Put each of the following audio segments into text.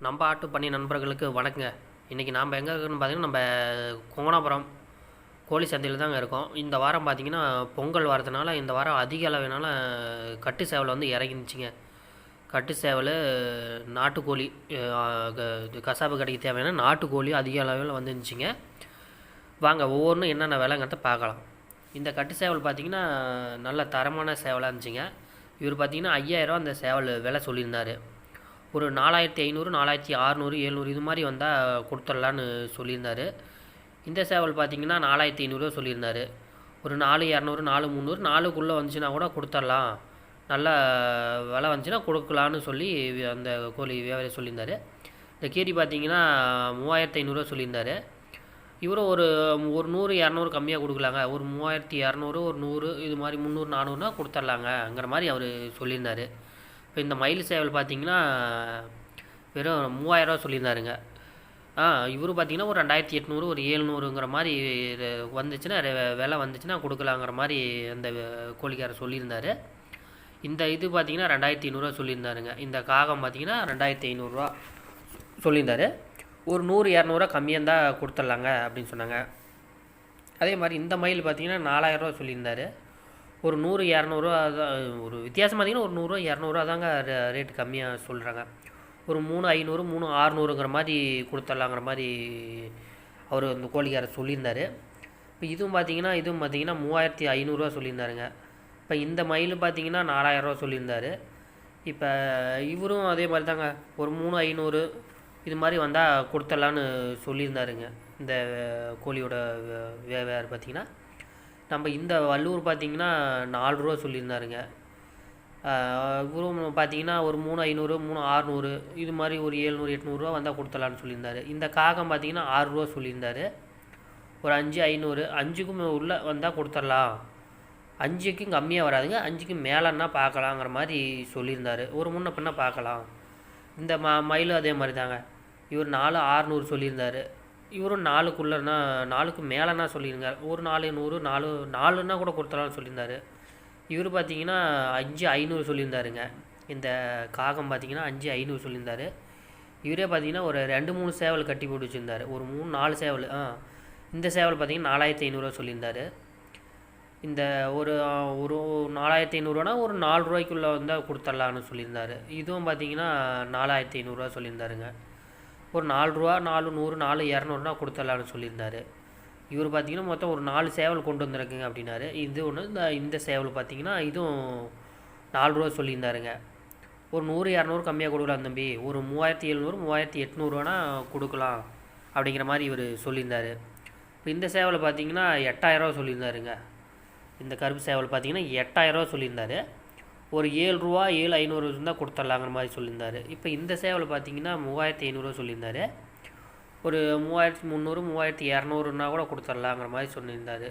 நம்ம ஆட்டு பண்ணி நண்பர்களுக்கு வணக்கங்க. இன்றைக்கி நாம் எங்கே இருக்குன்னு பார்த்தீங்கன்னா நம்ம கொங்கனாபுரம் கோழி சந்தையில் தாங்க இருக்கோம். இந்த வாரம் பார்த்தீங்கன்னா பொங்கல் வரதுனால இந்த வாரம் அதிக அளவினால கட்டு சேவல் வந்து இறங்கிருந்துச்சிங்க. கட்டு சேவல் நாட்டுக்கோழி க- இது கசாப்பு கடைக்கு தேவையான நாட்டுக்கோழி அதிக அளவில் வந்துருந்துச்சிங்க. வாங்க ஒவ்வொன்றும் என்னென்ன விலைங்கிறத பார்க்கலாம். இந்த கட்டு சேவல் பார்த்தீங்கன்னா நல்ல தரமான சேவலாக இருந்துச்சுங்க. இவர் பார்த்தீங்கன்னா ஐயாயிரம் அந்த சேவல் விலை சொல்லியிருந்தார். ஒரு நாலாயிரத்தி ஐநூறு நாலாயிரத்தி அறநூறு எழுநூறு இது மாதிரி வந்தால் கொடுத்துடலான்னு சொல்லியிருந்தார். இந்த சேவல் பார்த்தீங்கன்னா நாலாயிரத்தி ஐநூறுரூவா சொல்லியிருந்தார். ஒரு நாலு இரநூறு நாலு முந்நூறு நாலுக்குள்ளே வந்துச்சுன்னா கூட கொடுத்துடலாம். நல்ல விலை வந்துச்சுன்னா கொடுக்கலான்னு சொல்லி அந்த கோழி வியாபாரி சொல்லியிருந்தார். இந்த கீரி பார்த்தீங்கன்னா மூவாயிரத்தி ஐநூறுரூவா சொல்லியிருந்தார். இவரும் ஒரு ஒரு நூறு இரநூறு கம்மியாக கொடுக்கலாங்க. ஒரு மூவாயிரத்தி இரநூறு ஒரு நூறு இது மாதிரி முந்நூறு நானூறுனா கொடுத்துர்லாங்கங்கிற மாதிரி அவர் சொல்லியிருந்தார். இப்போ இந்த மயில் சேவல் பார்த்தீங்கன்னா வெறும் மூவாயிரரூவா சொல்லியிருந்தாருங்க. ஆ இவரு பார்த்தீங்கன்னா ஒரு ரெண்டாயிரத்தி எட்நூறு ஒரு ஏழ்நூறுங்கிற மாதிரி இது வந்துச்சுன்னா ரெ- விலை வந்துச்சுன்னா கொடுக்கலாங்கிற மாதிரி அந்த கோழிக்காரர் சொல்லியிருந்தார். இந்த இது பார்த்தீங்கன்னா ரெண்டாயிரத்தி ஐநூறுரூவா சொல்லியிருந்தாருங்க. இந்த காகம் பார்த்தீங்கன்னா ரெண்டாயிரத்தி ஐநூறுரூவா சொல்லியிருந்தாரு. ஒரு நூறு இரநூறுவா கம்மியாக தான் கொடுத்துட்லாங்க அப்படின்னு சொன்னாங்க. அதே மாதிரி இந்த மயில் பார்த்தீங்கன்னா நாலாயிரரூவா சொல்லியிருந்தாரு. ஒரு நூறு இரநூறுவா தான் ஒரு வித்தியாசம் பார்த்தீங்கன்னா ஒரு நூறுரூவா இரநூறுவா தாங்க ரேட்டு கம்மியாக சொல்கிறாங்க ஒரு மூணு ஐநூறு மூணு ஆறுநூறுங்கிற மாதிரி கொடுத்துட்லாங்கிற மாதிரி அவர் அந்த கோழிக்காரர் சொல்லியிருந்தாரு. இப்போ இதுவும் பார்த்தீங்கன்னா இதுவும் பார்த்தீங்கன்னா மூவாயிரத்தி ஐநூறுரூவா சொல்லியிருந்தாருங்க. இப்போ இந்த மயில் பார்த்தீங்கன்னா நாலாயிரரூவா சொல்லியிருந்தாரு. இப்போ இவரும் அதே மாதிரி தாங்க. ஒரு மூணு ஐநூறு இது மாதிரி வந்தால் கொடுத்துடலான்னு சொல்லியிருந்தாருங்க. இந்த கோழியோட வேறு பார்த்தீங்கன்னா. நம்ம இந்த வள்ளூர் பார்த்தீங்கன்னா நாலு ரூபா சொல்லியிருந்தாருங்க. இவரும் பார்த்தீங்கன்னா ஒரு மூணு ஐநூறு மூணு ஆறுநூறு இது மாதிரி ஒரு ஏழ்நூறு எட்நூறுரூவா வந்தால் கொடுத்தலான்னு சொல்லியிருந்தாரு. இந்த காகம் பார்த்தீங்கன்னா ஆறுரூவா சொல்லியிருந்தாரு. ஒரு அஞ்சு ஐநூறு அஞ்சுக்கும் உள்ள வந்தால் கொடுத்துடலாம். அஞ்சுக்கும் கம்மியாக வராதுங்க அஞ்சுக்கு மேலேன்னா பார்க்கலாங்கிற மாதிரி சொல்லியிருந்தாரு. ஒரு முன்ன பின்ன பார்க்கலாம் இந்த ம மயிலும் அதே மாதிரி தாங்க இவர் நாலு ஆறுநூறு சொல்லியிருந்தாரு. இவரும் நாலுக்குள்ளனா நாலுக்கு மேலேனா சொல்லியிருந்தார். ஒரு நாலு நூறு நாலு நாலுன்னா கூட கொடுத்துடலாம்னு சொல்லியிருந்தாரு. இவர் பார்த்தீங்கன்னா அஞ்சு ஐநூறு சொல்லியிருந்தாருங்க. இந்த காகம் பார்த்தீங்கன்னா அஞ்சு ஐநூறு சொல்லியிருந்தாரு. இவரே பார்த்தீங்கன்னா ஒரு ரெண்டு மூணு சேவல் கட்டி போட்டு வச்சுருந்தாரு. ஒரு மூணு நாலு சேவல் ஆ இந்த சேவல் பார்த்தீங்கன்னா நாலாயிரத்தி ஐநூறுரூவா சொல்லியிருந்தாரு. இந்த ஒரு ஒரு நாலாயிரத்தி ஐநூறுரூவானா ஒரு நாலு ரூபாய்க்குள்ளே வந்தால் கொடுத்துட்லான்னு சொல்லியிருந்தாரு. இதுவும் பார்த்தீங்கன்னா நாலாயிரத்தி ஐநூறுரூவா சொல்லியிருந்தாருங்க. ஒரு நாலு ரூபா நாலு நூறு நாலு இரநூறுனா கொடுத்துடலான்னு சொல்லியிருந்தாரு. இவர் பார்த்தீங்கன்னா மொத்தம் ஒரு நாலு சேவல் கொண்டு வந்திருக்குங்க அப்படின்னாரு. இது ஒன்று இந்த இந்த சேவல் பார்த்தீங்கன்னா இதுவும் நாலு ரூபா சொல்லியிருந்தாருங்க. ஒரு நூறு இரநூறு கம்மியாக கொடுக்கலாம் தம்பி. ஒரு மூவாயிரத்தி எழுநூறு மூவாயிரத்தி எட்நூறுவானா கொடுக்கலாம் அப்படிங்கிற மாதிரி இவர் சொல்லியிருந்தாரு. இப்போ இந்த சேவலை பார்த்தீங்கன்னா எட்டாயிரரூவா சொல்லியிருந்தாருங்க. இந்த கருப்பு சேவல் பார்த்தீங்கன்னா எட்டாயிரரூவா சொல்லியிருந்தாரு. ஒரு ஏழு ரூபா ஏழு ஐநூறு இருந்தால் கொடுத்துட்லாங்கிற மாதிரி சொல்லியிருந்தாரு. இப்போ இந்த சேவல் பார்த்தீங்கன்னா மூவாயிரத்தி ஐநூறுரூவா சொல்லியிருந்தாரு. ஒரு மூவாயிரத்தி முந்நூறு மூவாயிரத்தி இரநூறுனா கூட கொடுத்துட்லாங்கிற மாதிரி சொல்லியிருந்தாரு.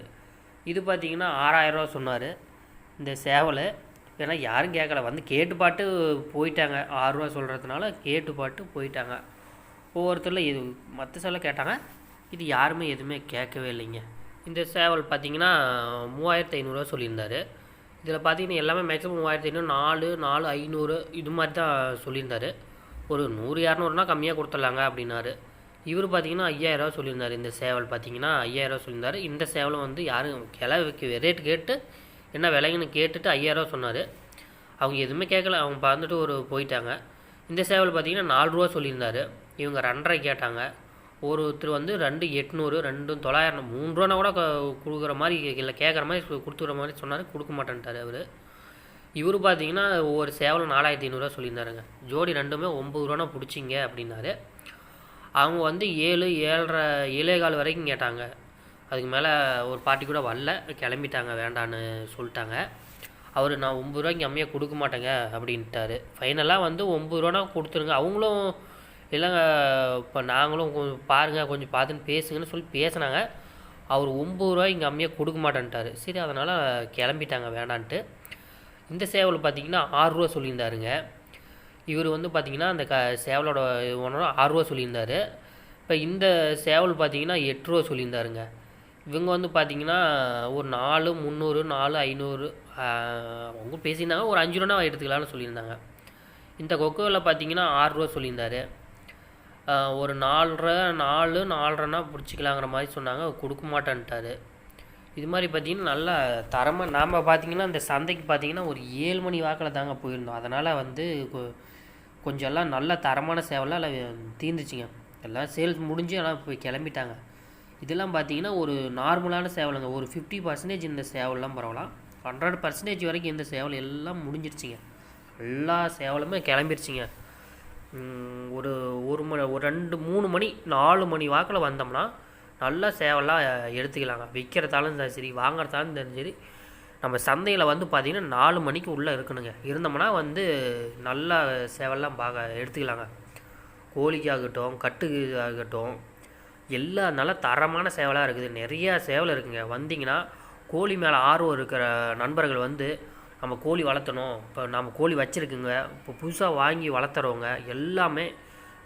இது பார்த்தீங்கன்னா ஆறாயிரரூவா சொன்னார் இந்த சேவல். ஏன்னா யாரும் கேட்கல வந்து கேட்டு பாட்டு போயிட்டாங்க. ஆறுரூவா சொல்கிறதுனால கேட்டு பாட்டு போயிட்டாங்க. ஒவ்வொருத்தரில் இது மற்ற சேவலை கேட்டாங்க. இது யாருமே எதுவுமே கேட்கவே இல்லைங்க. இந்த சேவல் பார்த்தீங்கன்னா மூவாயிரத்தி ஐநூறுரூவா சொல்லியிருந்தாரு. இதில் பார்த்தீங்கன்னா எல்லாமே மேக்ஸிமம் மூவாயிரத்தி ஐநூறு நாலு நாலு ஐநூறு இது மாதிரி தான் சொல்லியிருந்தார். ஒரு நூறு இரநூறுனா கம்மியாக கொடுத்துட்லாங்க அப்படின்னாரு. இவர் பார்த்தீங்கன்னா ஐயாயிரரூவா சொல்லியிருந்தார் இந்த சேவல் பார்த்தீங்கன்னா ஐயாயிரரூவா சொல்லியிருந்தார். இந்த சேவலும் வந்து யாரும் கிளை ரேட் கேட்டு என்ன விலைங்கன்னு கேட்டுட்டு ஐயாயிரரூவா சொன்னார். அவங்க எதுவுமே கேட்கல அவங்க பார்த்துட்டு ஒரு போயிட்டாங்க. இந்த சேவல் பார்த்தீங்கன்னா நாலு ரூபா சொல்லியிருந்தார். இவங்க ரெண்டரை கேட்டாங்க. ஒருத்தர் வந்து ரெண்டு எட்நூறு ரெண்டும் தொள்ளாயிரம் மூணு ரூபானா கூட கொடுக்குற மாதிரி இல்லை கேட்குற மாதிரி கு- கொடுத்துக்கிற மாதிரி சொன்னார். கொடுக்க மாட்டேன்ட்டார் அவர். இவர் பார்த்தீங்கன்னா ஒவ்வொரு சேவலும் நாலாயிரத்தி ஐநூறுரூவா சொல்லியிருந்தாருங்க. ஜோடி ரெண்டுமே ஒம்பது ரூபானா பிடிச்சிங்க அப்படின்னாரு. அவங்க வந்து ஏழு ஏழரை ஏழே கால் வரைக்கும் கேட்டாங்க. அதுக்கு மேலே ஒரு பாட்டி கூட வரல. கிளம்பிட்டாங்க வேண்டான்னு சொல்லிட்டாங்க. அவர் நான் ஒம்பது ரூபாய்க்கு கம்மியாக கொடுக்க மாட்டேங்க அப்படின்ட்டாரு. ஃபைனலாக வந்து ஒம்பது ரூபானா கொடுத்துருங்க. அவங்களும் இல்லைங்க இப்போ நாங்களும் கொஞ்சம் பாருங்கள் கொஞ்சம் பார்த்துன்னு பேசுங்கன்னு சொல்லி பேசுனாங்க. அவர் ஒம்பது ரூபா இங்கே கம்மியாக கொடுக்க மாட்டேன்ட்டாரு. சரி அதனால் கிளம்பிட்டாங்க வேண்டான்ட்டு இந்த சேவல் பார்த்தீங்கன்னா ஆறுரூவா சொல்லியிருந்தாருங்க. இவர் வந்து பார்த்தீங்கன்னா அந்த க சேவலோட ஓனர் ஆறுரூவா சொல்லியிருந்தாரு. இப்போ இந்த சேவல் பார்த்தீங்கன்னா எட்டுரூவா சொல்லியிருந்தாருங்க. இவங்க வந்து பார்த்தீங்கன்னா ஒரு நாலு முந்நூறு நாலு ஐநூறு அவங்க பேசியிருந்தாங்க ஒரு அஞ்சு ரூபா எடுத்துக்கலாம்னு சொல்லியிருந்தாங்க. இந்த கொக்கோவில் பார்த்தீங்கன்னா ஆறுரூவா சொல்லியிருந்தாரு. ஒரு நாலரை நாலு நாலரைனா பிடிச்சிக்கலாங்கிற மாதிரி சொன்னாங்க. கொடுக்க மாட்டேன்ட்டாரு. இது மாதிரி பார்த்தீங்கன்னா நல்லா தரமாக நாம் பார்த்திங்கன்னா இந்த சந்தைக்கு பார்த்தீங்கன்னா ஒரு ஏழு மணி வாக்கில் தாங்க போயிருந்தோம். அதனால் வந்து கொ- கொஞ்சம் எல்லாம் நல்ல தரமான சேவலாம் எல்லாம் தீர்ந்துச்சுங்க எல்லாம் சேல்ஸ் முடிஞ்சு எல்லாம் போய் கிளம்பிட்டாங்க. இதெல்லாம் பார்த்தீங்கன்னா ஒரு நார்மலான சேவலைங்க. ஒரு ஃபிஃப்டி பர்சன்டேஜ் இந்த சேவல்லாம் பரவலாம் ஹண்ட்ரட் பர்சன்டேஜ் வரைக்கும் இந்த சேவல் எல்லாம் முடிஞ்சிருச்சுங்க. எல்லா சேவலுமே கிளம்பிருச்சுங்க. ஒரு ஒரு மணி ஒரு ரெண்டு மூணு மணி நாலு மணி வாக்கில் வந்தோம்னா நல்ல சேவலாக எடுத்துக்கலாங்க. விற்கிறதாலும் சரி வாங்குறதாலும் சரி சரி. நம்ம சந்தையில் வந்து பார்த்திங்கன்னா நாலு மணிக்கு உள்ளே இருக்கணுங்க. இருந்தோம்னா வந்து நல்லா சேவல்லாம் பார்க்க எடுத்துக்கலாங்க. கோழிக்காகட்டும் கட்டுக்கு ஆகட்டும் எல்லா நல்ல தரமான சேவலாக இருக்குது. நிறையா சேவல் இருக்குங்க. வந்தீங்கன்னா கோழி மேலே ஆர்வம் இருக்கிற நண்பர்கள் வந்து நம்ம கோழி வளர்த்தணும். இப்போ நம்ம கோழி வச்சுருக்குங்க. இப்போ புதுசாக வாங்கி வளர்த்துறவங்க எல்லாமே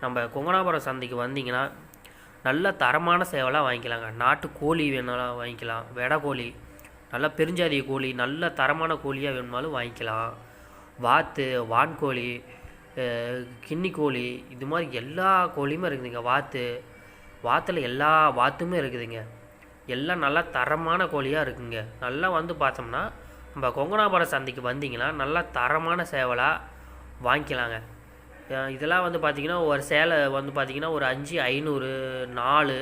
நம்ம கொங்கனாபுரம் சந்தைக்கு வந்தீங்கன்னா நல்ல தரமான சேவலாக வாங்கிக்கலாங்க. நாட்டு கோழி வேணாலும் வாங்கிக்கலாம். வெடை கோழி நல்ல பெருஞ்சாதிய கோழி நல்ல தரமான கோழியாக வேணுமாலும் வாங்கிக்கலாம். வாத்து வான்கோழி அஹ், கோழி இது மாதிரி எல்லா கோழியுமே இருக்குதுங்க. வாத்து வாத்தில் எல்லா வாத்துமே இருக்குதுங்க. எல்லாம் நல்லா தரமான கோழியாக இருக்குங்க. நல்லா வந்து பார்த்தோம்னா நம்ம கொங்கனாபாட சந்தைக்கு வந்தீங்கன்னா நல்லா தரமான சேவலாக வாங்கிக்கலாங்க. இதெல்லாம் வந்து பார்த்திங்கன்னா ஒரு சேலை வந்து பார்த்திங்கன்னா ஒரு அஞ்சு ஐநூறு நாலு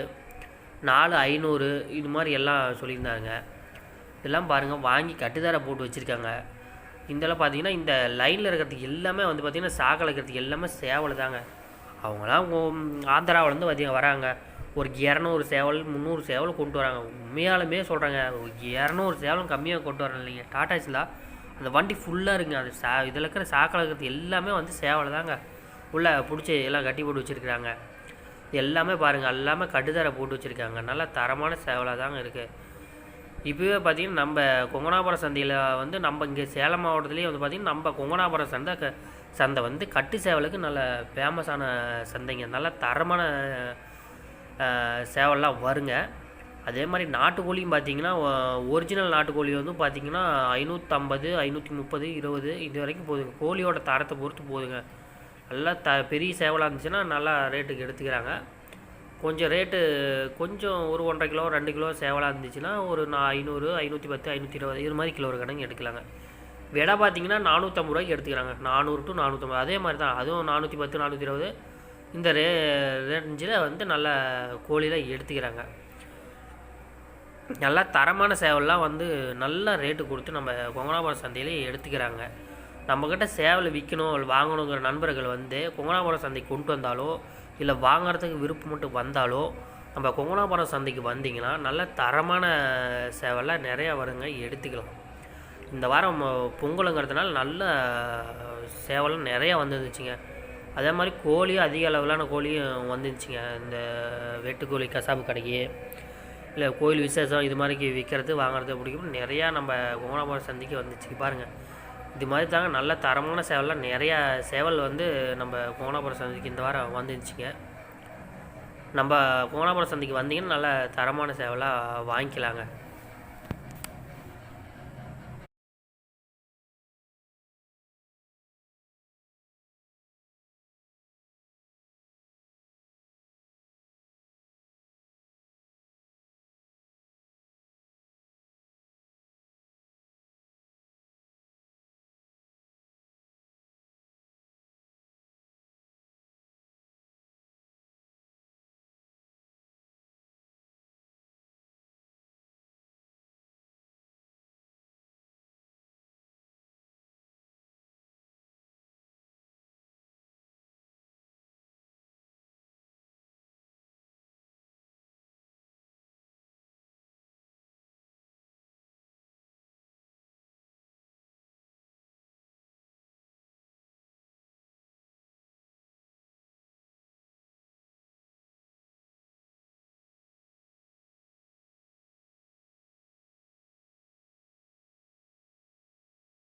நாலு ஐநூறு இது மாதிரி எல்லாம் சொல்லியிருந்தாங்க. இதெல்லாம் பாருங்கள் வாங்கி கட்டுதார போட்டு வச்சுருக்காங்க. இதெல்லாம் பார்த்தீங்கன்னா இந்த லைனில் இருக்கிறதுக்கு எல்லாமே வந்து பார்த்திங்கன்னா சாக்கில் இருக்கிறதுக்கு எல்லாமே சேவல் தாங்க. அவங்களாம் ஆந்திராவிலேருந்து பார்த்திங்க வராங்க. ஒரு இரநூறு சேவல் முந்நூறு சேவல் கொண்டு வராங்க. உண்மையாலுமே சொல்கிறாங்க இரநூறு சேவலும் கம்மியாக கொண்டு வரணும் இல்லைங்க. டாட்டாஸில் அந்த வண்டி ஃபுல்லாக இருக்குங்க. அது சா இதில் இருக்கிற சாக்கில் இருக்கிறது எல்லாமே வந்து சேவல் தாங்க. உள்ளே பிடிச்சி எல்லாம் கட்டி போட்டு வச்சுருக்குறாங்க. எல்லாமே பாருங்கள் எல்லாமே கட்டுத்தரை போட்டு வச்சுருக்காங்க. நல்லா தரமான சேவலாக தாங்க இருக்குது இப்போவே பார்த்தீங்கன்னா நம்ம கொங்கனாபுரம் சந்தையில் வந்து நம்ம இங்கே சேலம் மாவட்டத்துலேயே வந்து பார்த்திங்கன்னா நம்ம கொங்கனாபுரம் சந்தை க சந்தை வந்து கட்டு சேவலுக்கு நல்ல ஃபேமஸான சந்தைங்க. நல்ல தரமான சேவல்லாம் வருங்க. அதே மாதிரி நாட்டுக்கோழியும் பார்த்தீங்கன்னா ஒரிஜினல் நாட்டுக்கோழி வந்து பார்த்தீங்கன்னா ஐநூற்றம்பது ஐநூற்றி முப்பது இருபது இது வரைக்கும் போதுங்க. கோழியோட தரத்தை பொறுத்து போதுங்க. நல்லா த பெரிய சேவலாக இருந்துச்சுன்னா நல்லா ரேட்டுக்கு எடுத்துக்கிறாங்க. கொஞ்சம் ரேட்டு கொஞ்சம் ஒரு ஒன்றரை கிலோ ரெண்டு கிலோ சேவலாக இருந்துச்சுன்னா ஒரு நான் ஐநூறு ஐநூற்றி பத்து ஐநூற்றி இருபது இது மாதிரி கிலோ ஒரு கணக்கு எடுக்கலாங்க. விடை பார்த்தீங்கன்னா நானூற்றம்பது ரூபாய்க்கு எடுத்துக்கிறாங்க. நானூறு டு நானூற்றம்பது அதே மாதிரி தான். அதுவும் நானூற்றி பத்து நானூற்றி இருபது இந்த ரே ரேஞ்சில் வந்து நல்ல கோழியில் எடுத்துக்கிறாங்க. நல்லா தரமான சேவல்லாம் வந்து நல்ல ரேட்டு கொடுத்து நம்ம கொங்கனாபுரம் சந்தையிலே எடுத்துக்கிறாங்க. நம்மக்கிட்ட சேவல் விற்கணும் இல்லை வாங்கணுங்கிற நண்பர்கள் வந்து கொங்கனாபுரம் சந்தைக்கு கொண்டு வந்தாலோ இல்லை வாங்குறதுக்கு விருப்பம் மட்டும் வந்தாலோ நம்ம கொங்கனாபுரம் சந்தைக்கு வந்தீங்கன்னா நல்ல தரமான சேவல்லாம் நிறையா வருங்க எடுத்துக்கலாம். இந்த வாரம் பொங்கலுங்கிறதுனால நல்ல சேவலும் நிறையா வந்துருந்துச்சுங்க. அதே மாதிரி கோழியும் அதிக அளவிலான கோழியும் வந்துருச்சுங்க. இந்த வெட்டுக்கோழி கசாப்பு கடைக்கு இல்லை கோயில் விசேஷம் இது மாதிரி விற்கிறது வாங்குறது பிடிக்கும் நிறையா நம்ம கோணாபுரம் சந்தைக்கு வந்துச்சு. பாருங்கள் இது மாதிரி தாங்க நல்ல தரமான சேவலாம் நிறையா சேவல் வந்து நம்ம கோணாபுரம் சந்தைக்கு இந்த வாரம் வந்துருச்சுங்க. நம்ம கோணாபுரம் சந்தைக்கு வந்தீங்கன்னா நல்ல தரமான சேவலாக வாங்கிக்கலாங்க.